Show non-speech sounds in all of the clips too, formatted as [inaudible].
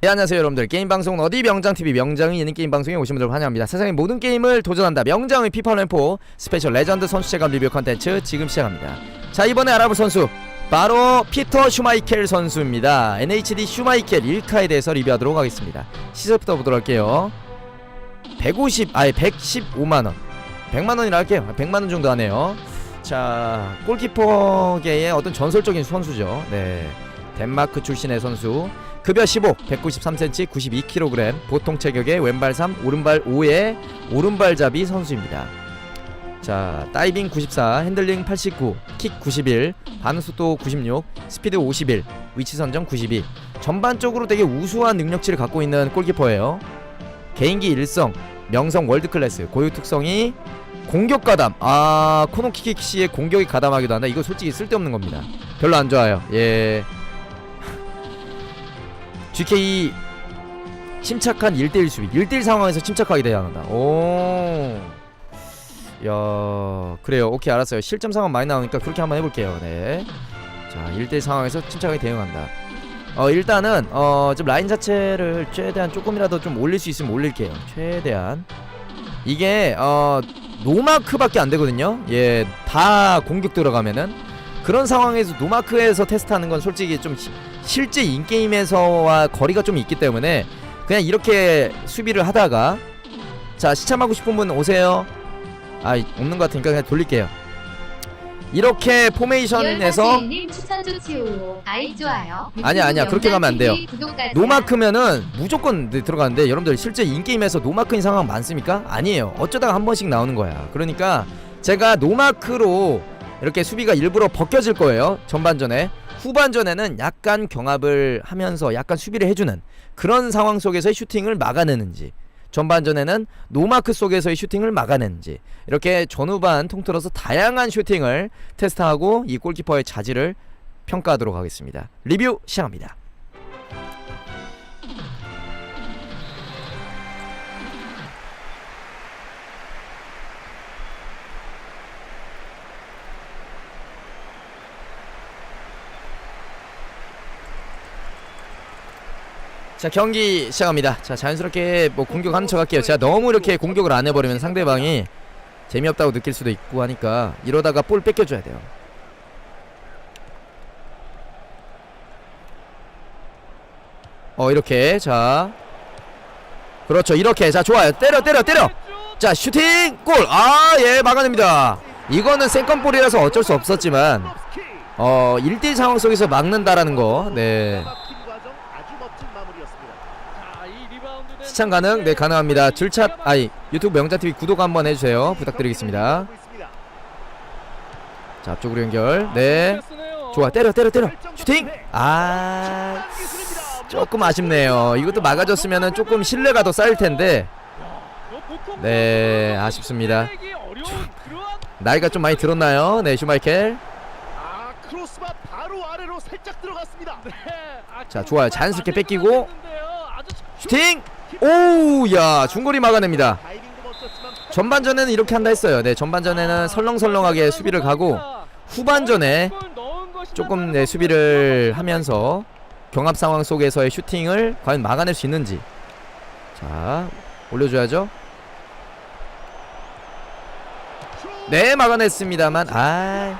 네, 안녕하세요 여러분들. 게임 방송 어디? 명장TV 명장이 있는 게임 방송에 오신 분들 환영합니다. 세상의 모든 게임을 도전한다. 명장의 피파 램포 스페셜 레전드 선수 체감 리뷰 컨텐츠 지금 시작합니다. 자 이번에 알아볼 선수 바로 피터 슈마이켈 선수입니다. NHD 슈마이켈 1카에 대해서 리뷰하도록 하겠습니다. 시세부터 보도록 할게요. 150 아니 115만 원. 100만 원이라 할게요. 100만 원 정도 하네요. 자 골키퍼계의 어떤 전설적인 선수죠. 네 덴마크 출신의 선수 급여 15, 193cm, 92kg, 보통 체격의 왼발 3, 오른발 5의 오른발잡이 선수입니다. 자, 다이빙 94, 핸들링 89, 킥 91, 반응 속도 96, 스피드 51, 위치 선정 92. 전반적으로 되게 우수한 능력치를 갖고 있는 골키퍼예요. 개인기 일성, 명성 월드 클래스, 고유 특성이 공격 가담. 아, 코노키키 씨의 공격이 가담하기도 한다. 이거 솔직히 쓸데없는 겁니다. 별로 안 좋아요. 예. GK 침착한 1대1 수비. 1대1 상황에서 침착하게 대응한다. 오. 야 그래요. 오케이 알았어요. 실점 상황 많이 나오니까 그렇게 한번 해볼게요. 네자 1대1 상황에서 침착하게 대응한다. 어 일단은 어좀 라인 자체를 최대한 조금이라도 좀 올릴 수 있으면 올릴게요. 최대한. 이게 어 노마크밖에 안 되거든요. 예 다 공격 들어가면은. 그런 상황에서 노마크에서 테스트하는 건 솔직히 좀 시- 실제 인게임에서와 거리가 좀 있기 때문에 그냥 이렇게 수비를 하다가 자 시참하고 싶은 분 오세요 아 없는 것 같으니까 그냥 돌릴게요 이렇게 포메이션에서. 아니야, 아니야. 그렇게 가면 안 돼요. 노마크면은 무조건 네, 들어가는데 여러분들 실제 인게임에서 노마크인 상황 많습니까? 아니에요 어쩌다가 한 번씩 나오는 거야 그러니까 제가 노마크로 이렇게 수비가 일부러 벗겨질 거예요 전반전에 후반전에는 약간 경합을 하면서 약간 수비를 해주는 그런 상황 속에서의 슈팅을 막아내는지 전반전에는 노마크 속에서의 슈팅을 막아내는지 이렇게 전후반 통틀어서 다양한 슈팅을 테스트하고 이 골키퍼의 자질을 평가하도록 하겠습니다. 리뷰 시작합니다 자 경기 시작합니다. 자 자연스럽게 뭐 공격하는 척 할게요. 제가 너무 이렇게 공격을 안 해버리면 상대방이 재미없다고 느낄 수도 있고 하니까 이러다가 볼 뺏겨줘야 돼요. 어 이렇게. 자. 그렇죠. 이렇게. 자 좋아요. 때려 때려 때려. 자 슈팅 골 아 예 막아냅니다. 이거는 생컨볼이라서 어쩔 수 없었지만 어 1대1 상황 속에서 막는다라는 거네 시청 가능? 네 가능합니다. 줄차 아니 유튜브 명자TV 구독 한번 해주세요. 부탁드리겠습니다. 자 앞쪽으로 연결. 네. 좋아 때려 때려 때려. 슈팅! 아 조금 아쉽네요. 이것도 막아줬으면은 조금 신뢰가 더 쌓일 텐데. 네 아쉽습니다. 나이가 좀 많이 들었나요? 네 슈마이켈. 자 좋아요. 자연스럽게 뺏기고. 슈팅 오야 중거리 막아냅니다 전반전에는 이렇게 한다 했어요. 네, 전반전에는 설렁설렁하게 수비를 가고 후반전에 조금 네, 수비를 하면서 경합 상황 속에서의 슈팅을 과연 막아낼 수 있는지. 자, 올려줘야죠. 네, 막아냈습니다만, 아.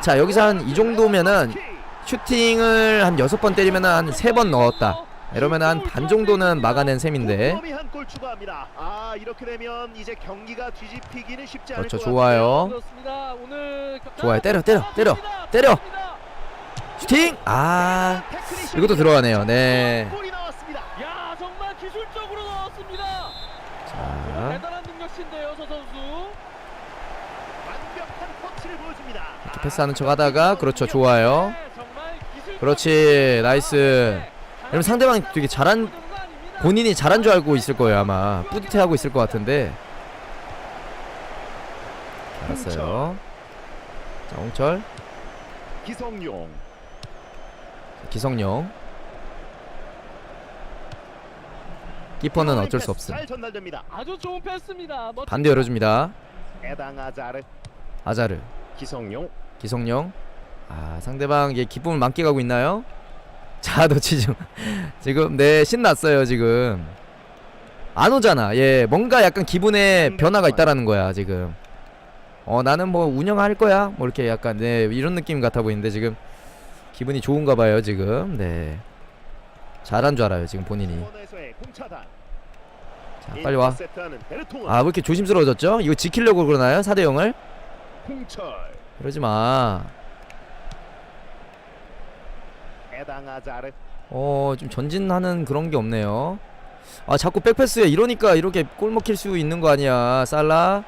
자 여기서 한 이 정도면은 슈팅을 한 여섯 번 때리면은 한세번 넣었다. 이러면 한 반 정도는 막아낸 셈인데. 아 이렇게 되면 이제 경기가 뒤집히기는 쉽지 않을 그렇죠, 것 좋아요. 좋아요. 때려, 때려, 때려, 때려. 슈팅, 아, 이것도. 들어가네요. 네. 자. 이렇게 패스하는 척 하다가 그렇죠 좋아요 네, 그렇지 나이스 여러분 상대방이 되게 잘한. 본인이 잘한 줄 알고 있을 거예요 아마. 뿌듯해하고 있을 것 같은데. 알았어요. 자 홍철. 기성용. 기성용. 키퍼는 어쩔 수 없음. 잘 전달됩니다. 아주 좋은 패스입니다. 멋진 반대 열어줍니다. 에당 아자르. 아자르. 기성용. 기성용. 아 상대방 얘 기쁨을 만끽하고 있나요? 자도치 중 [laughs] 지금 네 신났어요 지금 안 오잖아 예 뭔가 약간 기분에 변화가 있다라는 거야 지금 어 나는 뭐 운영할 거야 뭐 이렇게 약간 네 이런 느낌 같아 보이는데 지금 기분이 좋은가 봐요 지금 네 잘한 줄 알아요 지금 본인이. 자 빨리 와 인터셉트하는 베르통은 아왜 이렇게 조심스러워졌죠? 이거 지키려고 그러나요? 4대 0을? 홍철. 그러지 마. 어, 좀 전진하는 그런 게 없네요. 아, 자꾸 백패스에 이러니까 이렇게 골 먹힐 수 있는 거 아니야. 살라.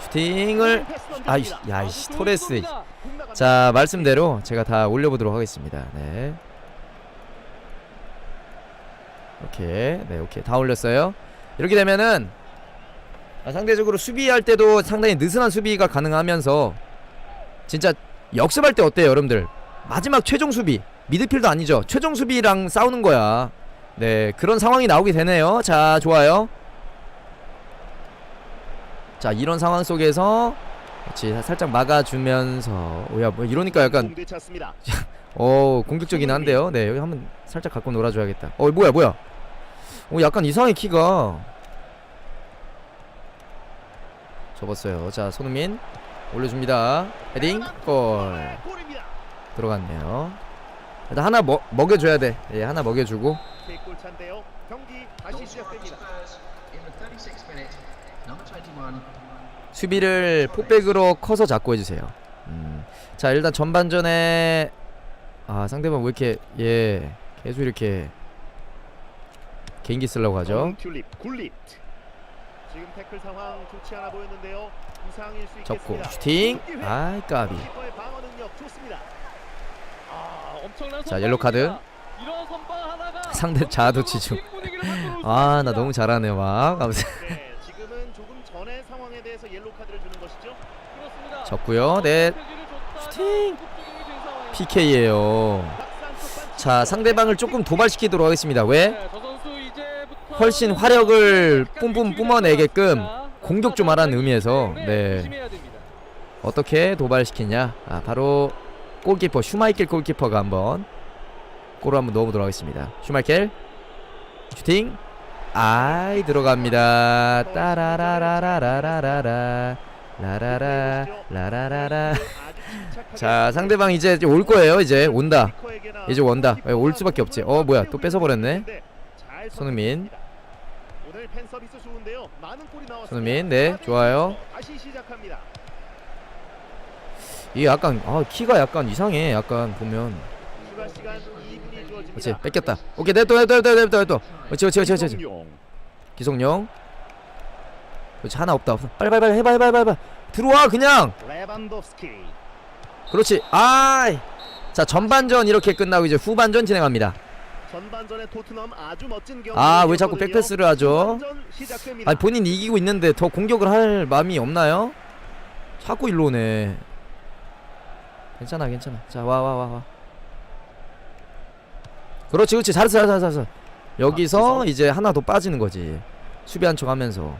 슈팅을 아이씨, 야, 이씨, 토레스. 자, 말씀대로 제가 다 올려 보도록 하겠습니다. 네. 오케이, 네, 오케이, 다 올렸어요. 이렇게 되면은 아, 상대적으로 수비할 때도 상당히 느슨한 수비가 가능하면서 진짜 역습할 때 어때요, 여러분들? 마지막 최종 수비 미드필드 아니죠? 최종 수비랑 싸우는 거야. 네, 그런 상황이 나오게 되네요. 자, 좋아요. 자, 이런 상황 속에서 그렇지 살짝 막아주면서 오야 뭐 이러니까 약간. [laughs] 어 공격적이긴 한데요. 네 여기 한번 살짝 갖고 놀아줘야겠다. 어 뭐야 뭐야? 어 약간 이상해 키가. 접었어요. 자 손흥민 올려줍니다. 헤딩 골. 들어갔네요. 일단 하나 먹 먹여줘야 돼. 예 하나 먹여주고 세골 차인데요. 경기 다시 시작됩니다. 수비를 포백으로 커서 잡고 해주세요. 음. 자 일단 전반전에 아 상대방 왜 이렇게 예 계속 이렇게 개인기 쓰려고 하죠. 굴릿. 지금 태클 상황 좋지 않아 보였는데요. 부상일 수 있겠습니다. 슈팅. 아이 까비 자, 옐로 카드. 상대 자아도취 중. 팀 분위기를 바꾸는 [laughs] 아나 너무 잘하네 막 하면서 네, 지금은 조금 전의 상황에 대해서 옐로 카드를 주는 것이죠. 그렇습니다. 접고요 네 슈팅. PK예요 자 상대방을 조금 도발시키도록 하겠습니다 왜? 네, 훨씬 화력을 뿜뿜 뿜어내게끔 공격 좀 하라는 의미에서 네 어떻게 도발시키냐 아 바로 골키퍼 슈마이켈 골키퍼가 한번 골을 한번 넣어보도록 하겠습니다. 슈마이켈 슈팅. 아이 들어갑니다. 따라라라라라라라 라라라 라라라라 자 상대방 이제 올 거예요 이제 온다. 이제 온다. 예, 올 수밖에 없지. 어 뭐야 또 뺏어버렸네. 손흥민. 손흥민, 네, 좋아요. 이게 약간 아 키가 약간 이상해 약간 보면. 추가 시간 2분이 주어집니다. 그렇지 뺏겼다. 오케이 냅둬 냅둬 냅둬 냅둬 냅둬 그렇지 그렇지 그렇지. 기성용. 그렇지 하나 없다 없어. 빨리 빨리 빨리 해봐 해봐 해봐 해봐. 들어와 그냥. 그렇지 아이. 자 전반전 이렇게 끝나고 이제 후반전 진행합니다. 경기. 아왜 자꾸 백패스를 하죠. 아니 본인 이기고 있는데 더 공격을 할 마음이 없나요? 자꾸 일로 오네 괜찮아 괜찮아. 자와와 와 와. 그렇지 그렇지. 잘했어 잘했어 잘했어 여기서? 이제 하나 더 빠지는 거지. 수비 한 척 하면서.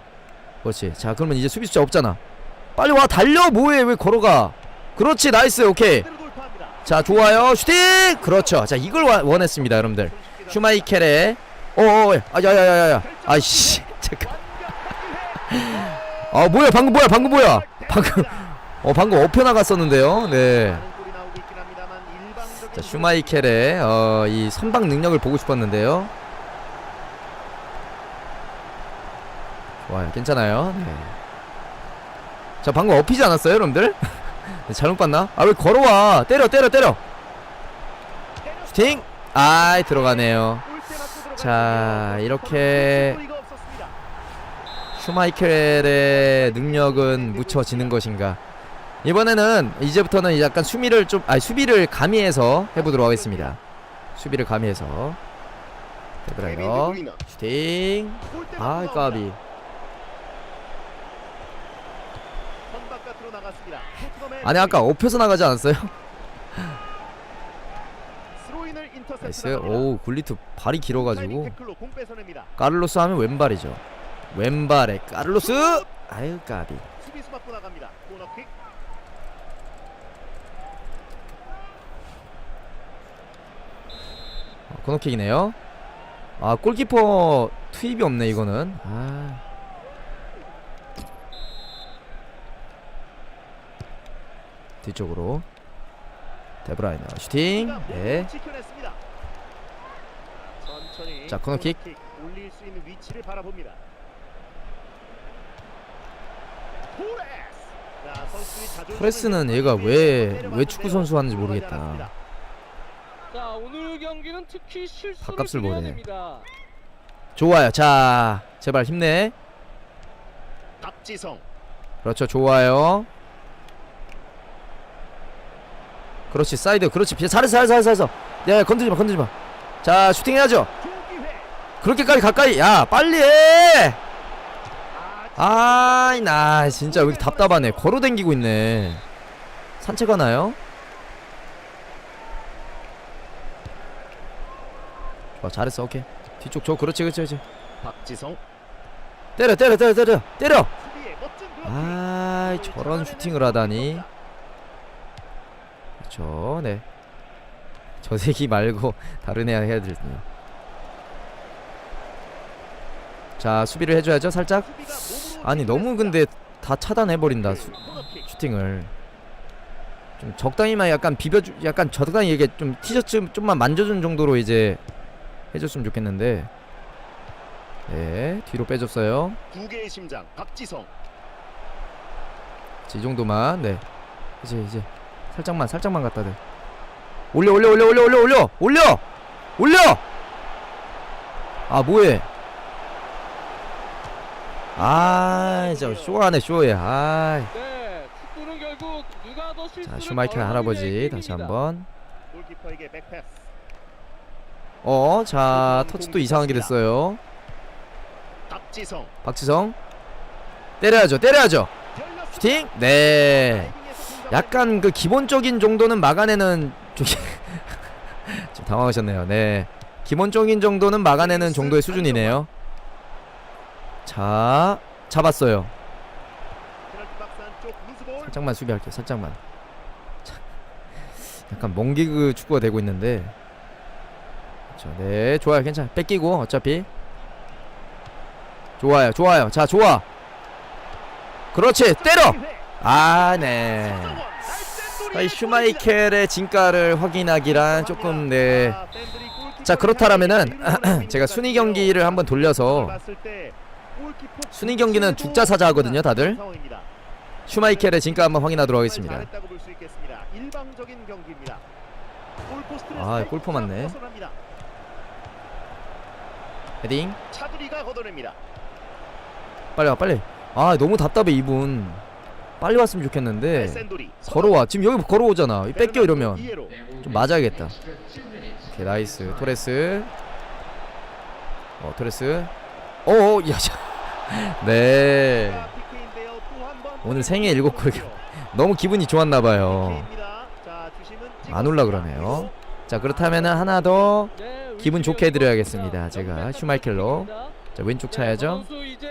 그렇지. 자 그러면 이제 수비 숫자 없잖아. 빨리 와 달려! 뭐해? 왜 걸어가? 그렇지 나이스. 오케이. 자 좋아요. 슈팅! 그렇죠. 자 이걸 와- 원했습니다 여러분들. 슈마이켈의 어어 아야야야야야. 아이씨 [laughs] 잠깐. 아 뭐야? 방금 뭐야? 방금 뭐야? 방금 어 방금 엎혀 나갔었는데요. 네자 합니다만 일방적인 슈마이켈의 어 이 선방 능력을 보고 싶었는데요. 좋아요. 괜찮아요. 네. 자 방금 엎이지 않았어요 여러분들? [laughs] 네, 잘못 봤나? 아 왜 걸어와? 때려 때려 때려. 슈팅! 아이 들어가네요. 자, 이렇게. 슈마이켈의 능력은 묻혀지는 것인가 이번에는 이제부터는 약간 수비를 좀 아니 수비를 가미해서 해보도록 하겠습니다 수비를 가미해서 드루이너. 슈팅 아. 까비 아니 아까 엎혀서 나가지 않았어요? 나이스. 오우 굴리트 발이 길어가지고. 까를로스 하면 왼발이죠 왼발에 까를로스 아유 까비 수비수 맞고 나갑니다. 코너킥이네요. 아 골키퍼 투입이 없네 이거는. 아. 뒤쪽으로 데브라이너 슈팅. 네. 자 코너킥. 프레스는 얘가 왜 왜 축구 선수 하는지 모르겠다. 자 오늘 경기는 특히 실수를 밥값을 줄여야 보네. 됩니다. 좋아요. 자 제발 힘내. 박지성. 그렇죠. 좋아요. 그렇지 사이드 그렇지 잘했어 잘했어 잘했어 잘했어 야 건드지 마 건드지 마 자 슈팅 해야죠 조기회. 그렇게까지 가까이 야 빨리 해 아, 아이 나 진짜 왜 이렇게 답답하네 걸어 댕기고 있네 산책 하나요? 좋아 잘했어. 오케이. 뒤쪽 줘 그렇지 그렇지 그렇지. 박지성. 때려 때려 때려 때려 때려. 골을 저런 슈팅을 하다니. 선수입니다. 그렇죠. 네저 새끼 말고 [laughs] 다른 애 해야 될 텐데 자 수비를 해줘야죠 살짝. 아니 너무 근데 다 차단해버린다 수, 코너킥. 슈팅을. 좀 적당히만 약간 비벼주 약간 적당히 이게 좀 티셔츠 좀만 만져준 정도로 이제 해줬으면 좋겠는데. 네 뒤로 빼줬어요. 두 개의 심장 박지성. 이 정도만. 네. 이제 이제. 살짝만 살짝만 갖다 대. 올려 올려 올려 올려 올려 올려! 올려! 올려! 아 뭐해? 아 진짜 쇼하네 쇼해. 아자 네 실수를 슈마이켈 덜 할아버지. 다시. 한번. 골키퍼에게 백패스. 어 자 터치도 이상하게 됐어요 박지성. 박지성 때려야죠 때려야죠. 슈팅 네 약간 그 기본적인 정도는 막아내는 [laughs] 좀 당황하셨네요. 네. 기본적인 정도는 막아내는 정도의 수준이네요. 자, 잡았어요. 살짝만 수비할게요. 살짝만. 자, 약간 멍기그 축구가 되고 있는데. 그렇죠. 네, 좋아요. 괜찮아. 뺏기고 어차피. 좋아요. 좋아요. 자, 좋아. 그렇지. 때려. 아, 네. 이 슈마이켈의 진가를 확인하기란 조금 네. 자, 그렇다라면은 [clears throat] 제가 순위 경기를 한번 돌려서 순위 경기는 죽자 사자 하거든요, 다들. 슈마이켈의 진가 한번 확인하도록 하겠습니다. 아, 골프 맞네. 헤딩. 차두리가 걷어냅니다. 빨리 와, 빨리. 아, 너무 답답해 이분. 빨리 왔으면 좋겠는데. 센돌이 걸어와. 지금 여기 걸어오잖아. 이 뺏겨 이러면 이해로. 좀 맞아야겠다. 오케이, 나이스. 토레스. 어, 토레스. 오, 오, 야, 자. [laughs] 네. 자, PK인데요. 또한번 오늘 생애 일곱 골. [laughs] 너무 기분이 좋았나 봐요. PK입니다. 자, 주심은 안 올라 그러네요. 자, 그렇다면은 하나 더. 네, 기분 좋게 해드려야겠습니다. 제가 슈마이켈로. 자, 왼쪽 네, 차야죠. 했습니다.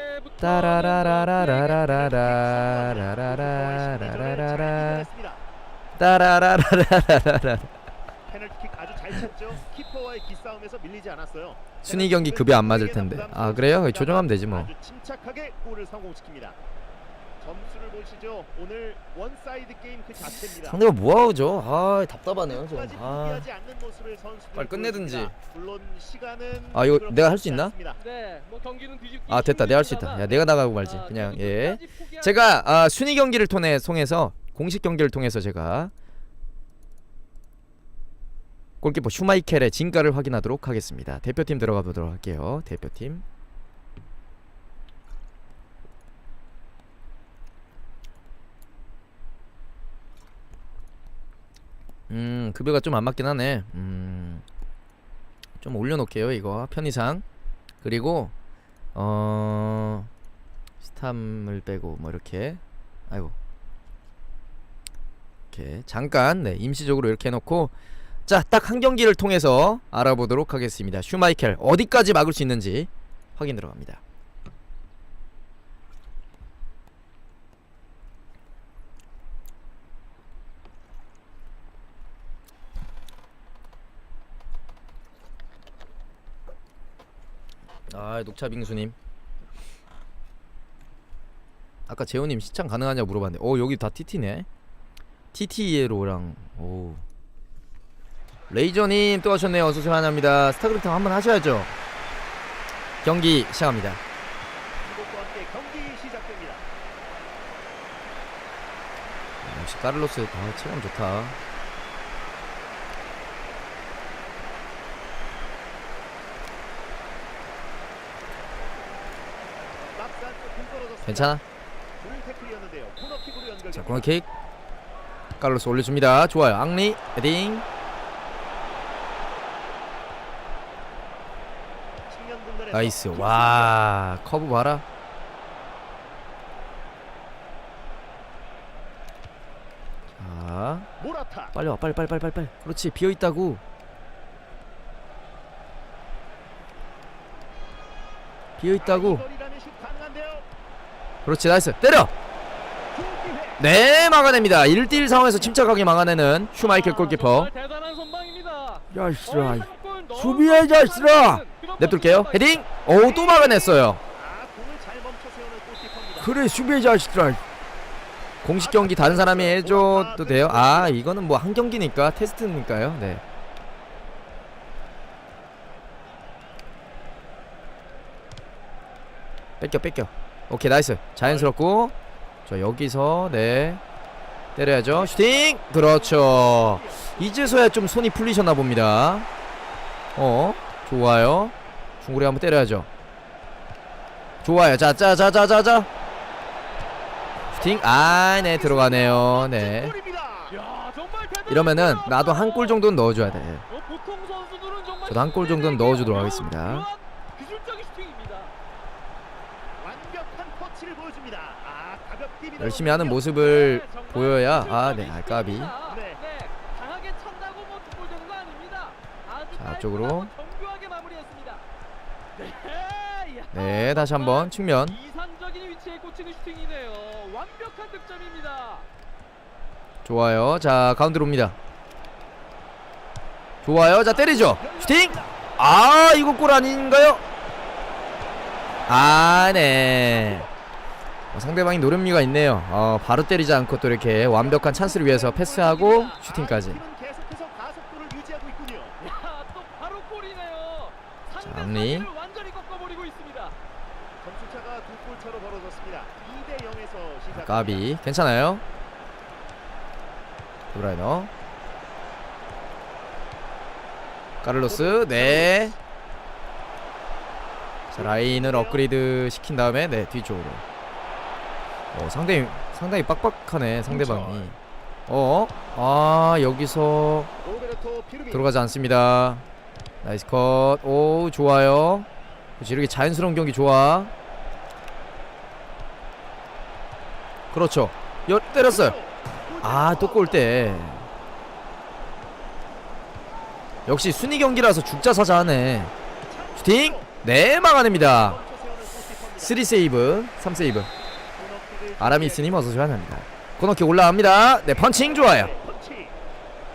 따라라라라라라. 순위 경기 급여 안 맞을 텐데. 아, 그래요? 조정하면 되지 뭐. 점수를 보시죠. 오늘 원사이드 게임 그 자체입니다. 상대가 뭐하죠? 아, 답답하네요, 좀. 아. 빨리 끝내든지. 물론 시간은 아, 이거 내가 할수 쉽지 있나? 네, 뭐 경기는 뒤집기 아, 됐다. 내가 할 수 있다. 야, 내가 나가고 말지. 아, 그냥 예. 제가 아, 순위 경기를 통해 통해서 공식 경기를 통해서 제가 골키퍼 슈마이켈의 진가를 확인하도록 하겠습니다. 대표팀 들어가 보도록 할게요. 대표팀. 음, 급여가 좀 안 맞긴 하네. 음. 좀 올려 놓을게요, 이거. 편의상. 그리고 어 스탐을 빼고 뭐 이렇게 아이고 이렇게 잠깐 네 임시적으로 이렇게 해놓고 자 딱 한 경기를 통해서 알아보도록 하겠습니다 슈마이켈 어디까지 막을 수 있는지 확인 들어갑니다 아 녹차 빙수님. 아까 재호님 시청 가능하냐 고 물어봤는데 어 여기 다 TT네. TT예로랑 오 레이저님 또 하셨네요. 어서오세요 환영합니다. 스타크래프트 한번 하셔야죠. 경기 시작합니다. 역시 카를로스 아 체감 좋다 막상 공 떨어졌습니다. 괜찮아. 자 코너킥. 카를로스 올려줍니다. 좋아요. 앙리 헤딩. 나이스. 와 커브 봐라. 자 빨리 와 빨리 빨리 빨리 빨리. 그렇지 비어 있다고. 비어 있다고 이거리라면 슛 가능한데요. 그렇지 나이스. 때려. 네 막아냅니다. 1대1 상황에서 침착하게 막아내는 슈마이켈 아, 골키퍼. 정말 대단한 선방입니다. 야 어, 수비해, 그런 냅둘게요. 헤딩! 오또 막아냈어요. 아. 그래 수비해 자식들아! 공식 경기 다른 사람이 해줘도 돼요? 아 이거는 뭐 한 경기니까 테스트니까요. 네. 뺏겨 뺏겨 오케이 나이스. 자연스럽고. 저 여기서 네. 때려야죠. 슈팅! 그렇죠. 이제서야 좀 손이 풀리셨나 봅니다. 어 좋아요. 중거리 한번 때려야죠. 좋아요. 자자자자자자. 슈팅. 아네 들어가네요. 네. 이러면은. 나도 한 골 정도는 넣어줘야 돼. 저도 한 골 정도는 넣어주도록 하겠습니다. 그런 기술적인 슈팅입니다. 완벽한 터치를 보여줍니다. 아, 가볍게 밀어 열심히 하는. 모습을 보여야 아네 알까비 슈팅입니다. 네. 네, 뭐 자, 마무리했습니다. 네, 야. 네 다시 한번 측면. 좋아요 자 가운데로 옵니다 좋아요 자 때리죠 슈팅 아 이거 골 아닌가요 아네 어, 상대방이 노련미가 있네요 어 바로 때리지 않고 또 이렇게 완벽한 찬스를 위해서 패스하고 슈팅까지 아, 팀은 계속해서 가속도를 유지하고 있군요. 야, 또 바로 골이네요. 상대 앞니. 사기를 완전히 꺾어버리고 있습니다. 점수차가 두골 차로 벌어졌습니다. 2대 0에서 시작. 까비 괜찮아요 브라이너 카를로스 네 자, 라인을 업그레이드 시킨 다음에 네 뒤쪽으로 어, 상당히 상당히 빡빡하네 상대방이. 어? 아 여기서. 들어가지 않습니다. 나이스 컷 오 좋아요. 그렇지 이렇게 자연스러운 경기 좋아. 그렇죠. 여, 때렸어요. 아 또 골대 역시 순위 경기라서 죽자 사자 하네. 슈팅. 네 막아냅니다. 3 세이브 3 세이브 아라미스님 어서오세요 환영합니다. 코너킥 올라갑니다. 네 펀칭 좋아요. 펀치.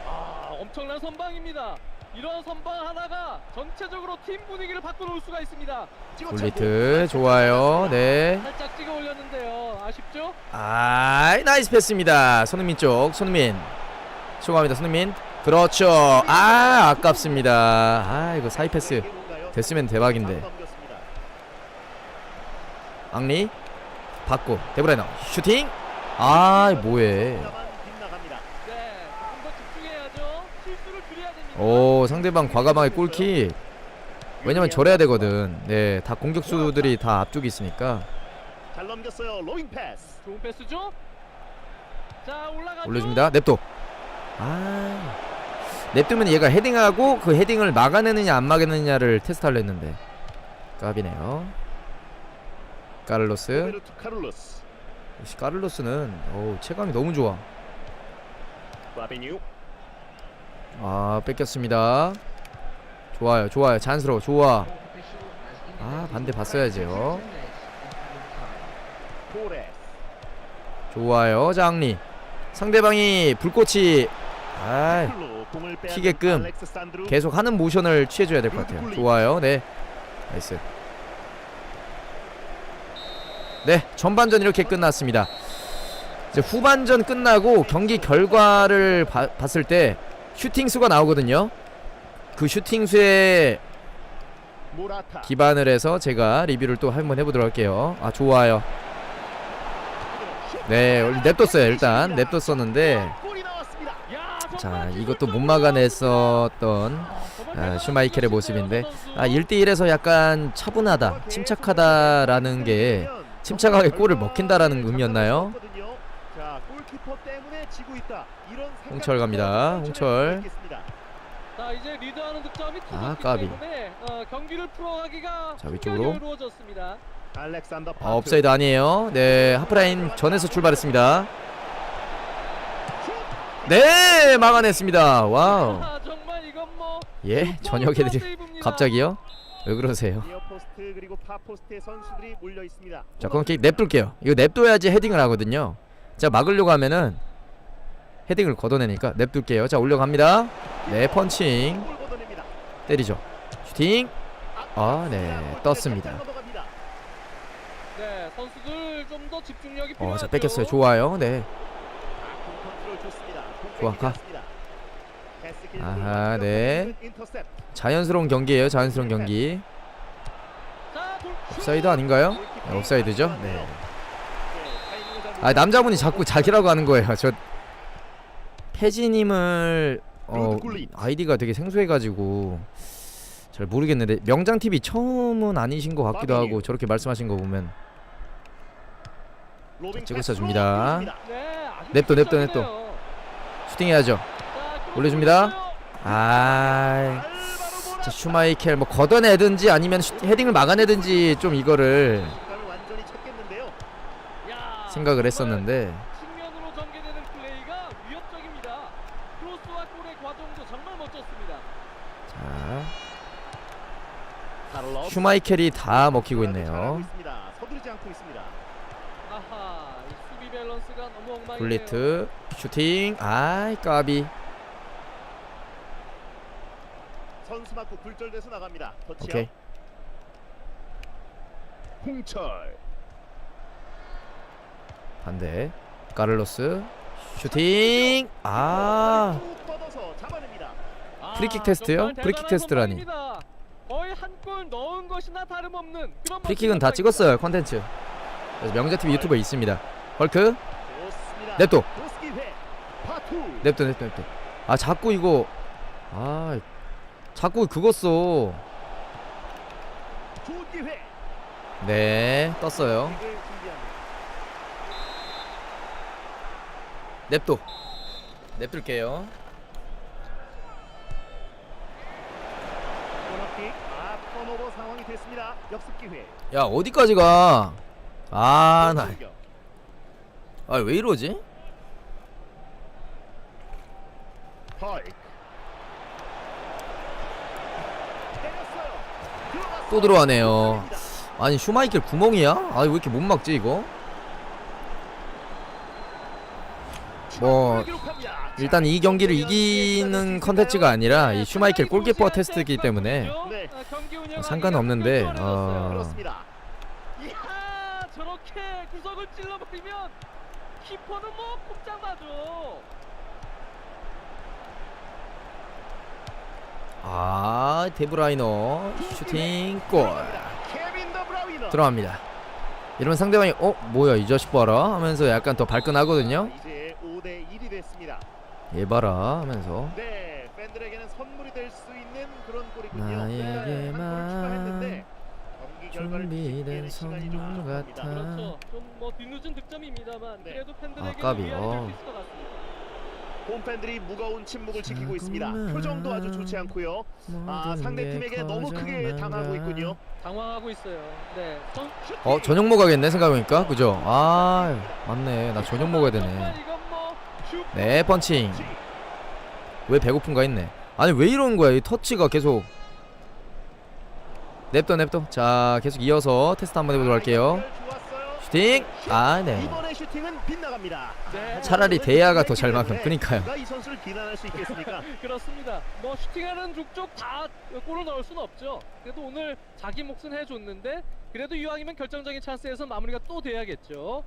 아, 엄청난 선방입니다. 이런 선방 하나가 전체적으로 팀 분위기를 바꿔놓을 수가 있습니다. 굴리트 좋아요. 네. 살짝 찍어 올렸는데요. 아쉽죠? 아 나이스 패스입니다. 손흥민 쪽 손흥민. 수고합니다 손흥민. 그렇죠. 아 아깝습니다. 아 이거 사이 패스. 됐으면 대박인데. 앙리 받고 데브라이너 슈팅 아 뭐해. 오 상대방 과감하게 골킥 왜냐면 저래야 되거든 네다 공격수들이 다 앞쪽에 있으니까 잘 넘겼어요. 로잉 패스. 좋은 패스죠? 자, 올라가죠. 올려줍니다 냅둬 아 냅두면 얘가 헤딩하고 그 헤딩을 막아내느냐 안 막아내느냐를 테스트하려 했는데 까비네요 카를로스. 역시 카를로스는 어우 체감이 너무 좋아. 아 뺏겼습니다. 좋아요 좋아요. 자연스러워 좋아. 아 반대 토레스. 좋아요 장리. 상대방이 불꽃이 아 튀게끔. 계속 하는 모션을 취해줘야 될 것 같아요. 좋아요 네. 나이스 네, 전반전 이렇게 끝났습니다. 이제 후반전 끝나고 경기 결과를 봐- 봤을 때 슈팅 수가 나오거든요. 그 슈팅 수에. 기반을 해서 제가 리뷰를 또 한번 해보도록 할게요. 아 좋아요. 네, 냅뒀어요. 일단 냅뒀었는데 자 이것도 못 막아냈었던 아, 대단한 슈마이켈의 모습인데. 아 1대1에서 약간 차분하다, 침착하다라는 게 침착하게 골을 먹힌다라는 의미였나요? 자, 골키퍼 때문에 지고 있다. 이런 홍철 갑니다. 홍철. 자 이제 리드하는 득점이 아, 까비. 어, 경기를 풀어가기가 자, 위쪽으로. 아 업사이드 아니에요. 네 하프라인 전에서 출발했습니다. 네 막아냈습니다. 와우. 아, 뭐예 저녁 애들이 세이브입니다. 갑자기요? 왜 그러세요? 니어포스트 그리고 파포스트의 선수들이 몰려 있습니다. 자 그럼 냅둘게요. 이거 냅둬야지 헤딩을 하거든요. 자 막으려고 하면은 헤딩을 걷어내니까 냅둘게요. 자 올려갑니다. 네 펀칭. 때리죠. 슈팅. 아, 네, 떴습니다. 네 선수들 좀 더 집중력이 필요하죠. 어 자 뺏겼어요. 좋아요. 네. 좋아, 가. 아하, 이어서 네. 인터셉트. 자연스러운 경기예요. 자연스러운 경기. 옵사이드 아닌가요? 네, 옵사이드죠. 네. 네, 아 남자분이 자꾸 자기라고 하는 거예요. 저 태진님을 어. 아이디가 되게 생소해가지고 잘 모르겠는데 명장 TV 처음은 아니신 것 같기도. 하고 저렇게 말씀하신 거 보면 찍어서 줍니다. 네, 냅둬, 냅둬, 득점이네요. 슈팅해야죠. 자, 올려줍니다. 골 아. 자 슈마이켈 뭐 걷어내든지 아니면 슈- 헤딩을 막아내든지 좀 이거를 생각을 했었는데. 자. 슈마이켈이 다 먹히고 있네요. 굴리트 슈팅 아이 까비 선수 맞고 굴절돼서 나갑니다. 터치요. 오케이 홍철. 반대 카를로스 슈팅 아 쭉 뻗어서 잡아냅니다. 아, 프리킥 테스트요? 프리킥 테스트라니. 거의 한 골 넣은 것이나 다름없는 그런 프리킥은 다 찍었어요 컨텐츠 그래서 명자TV 유튜브에 있습니다 헐크 좋습니다. 냅둬. 파투. 냅둬 냅둬 냅둬 아 자꾸 이거 아 자꾸 그거 써. 네 떴어요. 냅둬 냅둘게요. 야 어디까지 가 아 나. 아 왜 이러지 파이크. 때렸어요. 들어갔어요. 또 들어가네요. 아니 슈마이켈 구멍이야 아왜 이렇게 못 막지 이거 뭐. 일단 이 경기를 이기는 컨텐츠가 아니라 이 슈마이켈 골키퍼 테스트이기 때문에 운영하기가 상관없는데, 어. 저렇게 구석을 찔러버리면 키퍼는 뭐 꼼짝 마죠. 아 데브라이너 슈팅 골. 들어갑니다 이러면 상대방이 어 뭐야 이 자식 봐라 하면서 약간 더 발끈하거든요 이제 5대 1이 됐습니다. 얘 봐라 하면서 네. 나에게만 네, 준비된 선물. 같아. 그렇죠. 좀뭐 네. 그래도 팬들에게 아, 까비. 위안이 어. 홈팬들이 무거운 침묵을 지키고 있습니다. 표정도 아주 좋지 않고요. 아, 상대 게 팀에게 너무 크게. 당하고 있군요. 당황하고 있어요. 네. 슈팅! 어 저녁 먹어야겠네 생각해보니까 그죠 아 맞네 나 저녁 먹어야 되네 정말 이건 뭐 슈- 네 펀칭 왜 배고픈가 했네 아니 왜 이러는 거야 이 터치가 계속 냅둬 냅둬 자 계속 이어서 테스트 한번 해보도록 할게요 아. 슈팅 아네 슈팅은 빗나갑니다. 네. 차라리 대야가 더 잘 막음 그니까요 누가 이 선수를 비난할 수 있겠습니까? [laughs] 그렇습니다. 뭐 슈팅하는 족족 다 골을 넣을 수는 없죠. 그래도 오늘 자기 몫은 해줬는데 그래도 이왕이면 결정적인 찬스에서 마무리가 또 돼야겠죠.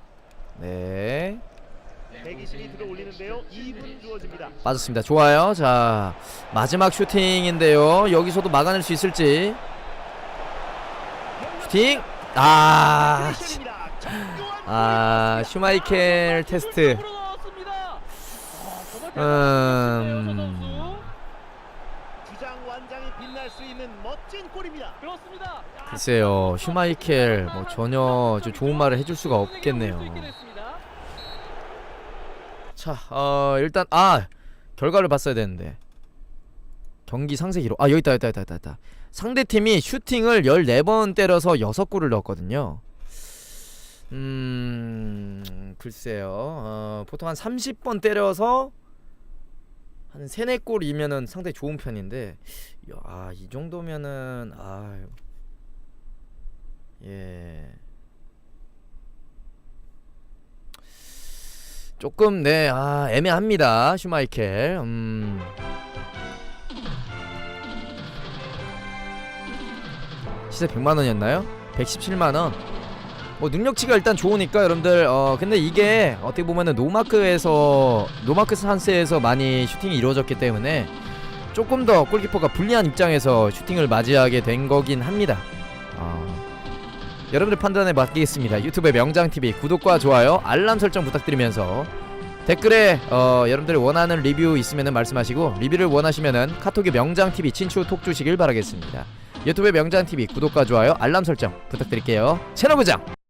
네 대기실이 들어 올리는데요. 2분 주어집니다. 빠졌습니다 좋아요 자 마지막 슈팅인데요 여기서도 막아낼 수 있을지 슈팅 아. 정교한 아 슈마이켈 테스트. 음. 글쎄요 슈마이켈 뭐 전혀 좀 좋은 말을 해줄 수가 없겠네요. 자, 어 일단 아 결과를 봤어야 되는데. 경기 상세 기록. 아 여기 있다 여기 있다 여기 있다, 여기 있다 상대 팀이 슈팅을 14번 때려서 6골을 넣었거든요. 음 글쎄요 어, 보통 한 30번 때려서 한 3, 4골이면은 상당히 좋은 편인데 아, 이 정도면은 아 예. 조금 네, 아, 애매합니다. 슈마이켈. 음. 시세 100만 원이었나요? 117만 원. 뭐 능력치가 일단 좋으니까 여러분들 어 근데 이게 어떻게 보면은 노마크에서 노마크 산스에서 많이 슈팅이 이루어졌기 때문에 조금 더 골키퍼가 불리한 입장에서 슈팅을 맞이하게 된 거긴 합니다. 어, 여러분들 판단에 맡기겠습니다. 유튜브의 명장TV 구독과 좋아요, 알람 설정 부탁드리면서 댓글에 어, 여러분들이 원하는 리뷰 있으면 말씀하시고 리뷰를 원하시면은 카톡의 명장TV 친추 톡 주시길 바라겠습니다. 유튜브의 명장TV 구독과 좋아요, 알람 설정 부탁드릴게요. 채널 고정!